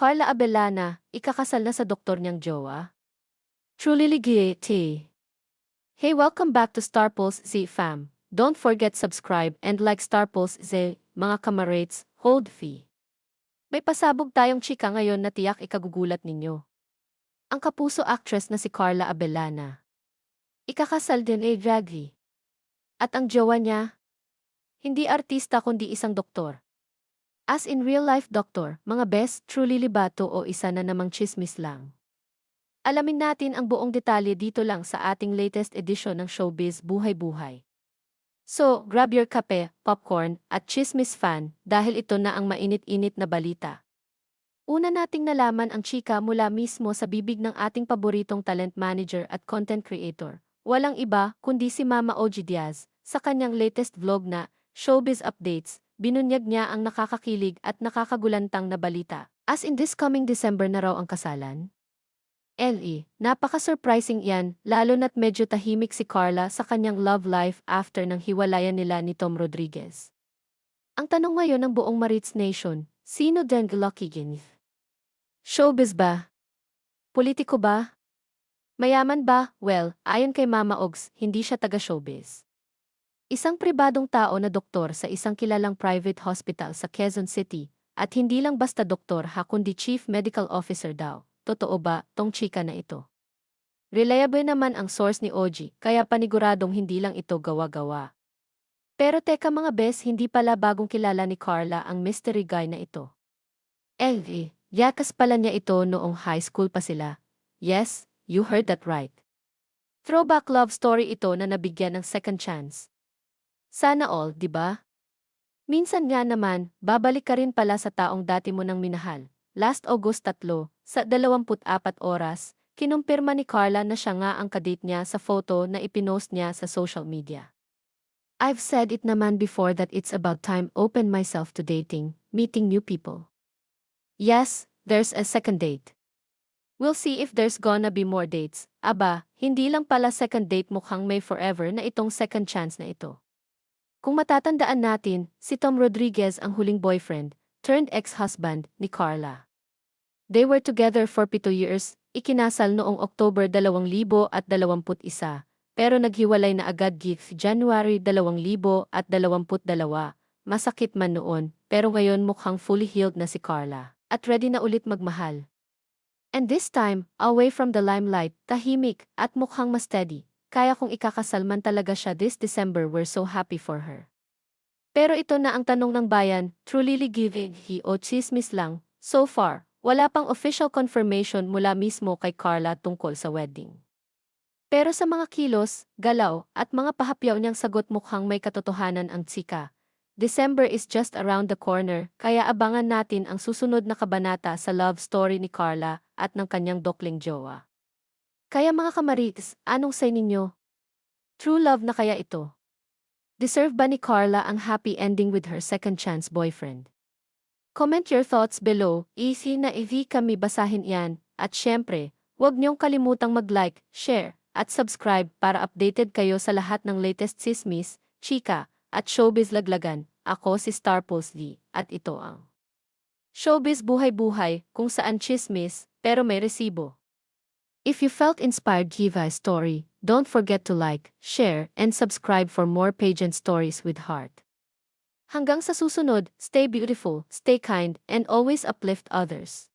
Carla Abellana, ikakasal na sa doktor niyang jowa? Truly Ligiete. Hey, welcome back to Star Pulse Z fam. Don't forget subscribe and like Star Pulse Z, mga kamarates, hold fee. May pasabog tayong chika ngayon na tiyak ikagugulat ninyo. Ang kapuso actress na si Carla Abellana. Ikakasal din eh draghi. At ang jowa niya, hindi artista kundi isang doktor. As in real life doctor, mga best, truly libato o isa na namang chismis lang. Alamin natin ang buong detalye dito lang sa ating latest edition ng Showbiz Buhay-Buhay. So, grab your kape, popcorn, at chismis fan dahil ito na ang mainit-init na balita. Una nating nalaman ang chika mula mismo sa bibig ng ating paboritong talent manager at content creator. Walang iba kundi si Mama OG Diaz sa kanyang latest vlog na Showbiz Updates binunyag niya ang nakakakilig at nakakagulantang na balita. As in this coming December na raw ang kasalan? LE, napaka-surprising yan, lalo na't medyo tahimik si Carla sa kanyang love life after ng hiwalayan nila ni Tom Rodriguez. Ang tanong ngayon ng buong Marits Nation, sino Deng Lucky Ginith? Showbiz ba? Politiko ba? Mayaman ba? Well, ayon kay Mama Ogs, hindi siya taga-showbiz. Isang pribadong tao na doktor sa isang kilalang private hospital sa Quezon City, at hindi lang basta doktor ha kundi chief medical officer daw. Totoo ba, tong chika na ito? Reliable naman ang source ni Oji, kaya paniguradong hindi lang ito gawa-gawa. Pero teka mga bes, hindi pala bagong kilala ni Carla ang mystery guy na ito. LV, yakas pala niya ito noong high school pa sila. Yes, you heard that right. Throwback love story ito na nabigyan ng second chance. Sana all, di ba? Minsan nga naman, babalik ka rin pala sa taong dati mo nang minahal. Last August 3, sa 24 oras, kinumpirma ni Carla na siya nga ang kadate niya sa photo na ipinost niya sa social media. I've said it naman before that it's about time open myself to dating, meeting new people. Yes, there's a second date. We'll see if there's gonna be more dates. Aba, hindi lang pala second date mukhang may forever na itong second chance na ito. Kung matatandaan natin, si Tom Rodriguez ang huling boyfriend, turned ex-husband, ni Carla. They were together for pito years, ikinasal noong October 2021, pero naghiwalay na agad gif January 2022. Masakit man noon, pero ngayon mukhang fully healed na si Carla, at ready na ulit magmahal. And this time, away from the limelight, tahimik, at mukhang mas steady, kaya kung ikakasal man talaga siya this December we're so happy for her. Pero ito na ang tanong ng bayan, truly giving he o chismis lang, so far, wala pang official confirmation mula mismo kay Carla tungkol sa wedding. Pero sa mga kilos, galaw, at mga pahapyaw niyang sagot mukhang may katotohanan ang tsika. December is just around the corner, kaya abangan natin ang susunod na kabanata sa love story ni Carla at ng kanyang dokling jowa. Kaya mga kamarites, anong say ninyo? True love na kaya ito? Deserve ba ni Carla ang happy ending with her second chance boyfriend? Comment your thoughts below, easy na easy kami basahin yan, at syempre, huwag niyong kalimutang mag-like, share, at subscribe para updated kayo sa lahat ng latest sismis, chika, at showbiz laglagan. Ako si Star Pulse D, at ito ang Showbiz Buhay-Buhay, kung saan chismis, pero may resibo. If you felt inspired Kiva story, don't forget to like, share, and subscribe for more pageant stories with heart. Hanggang sa susunod, stay beautiful, stay kind, and always uplift others.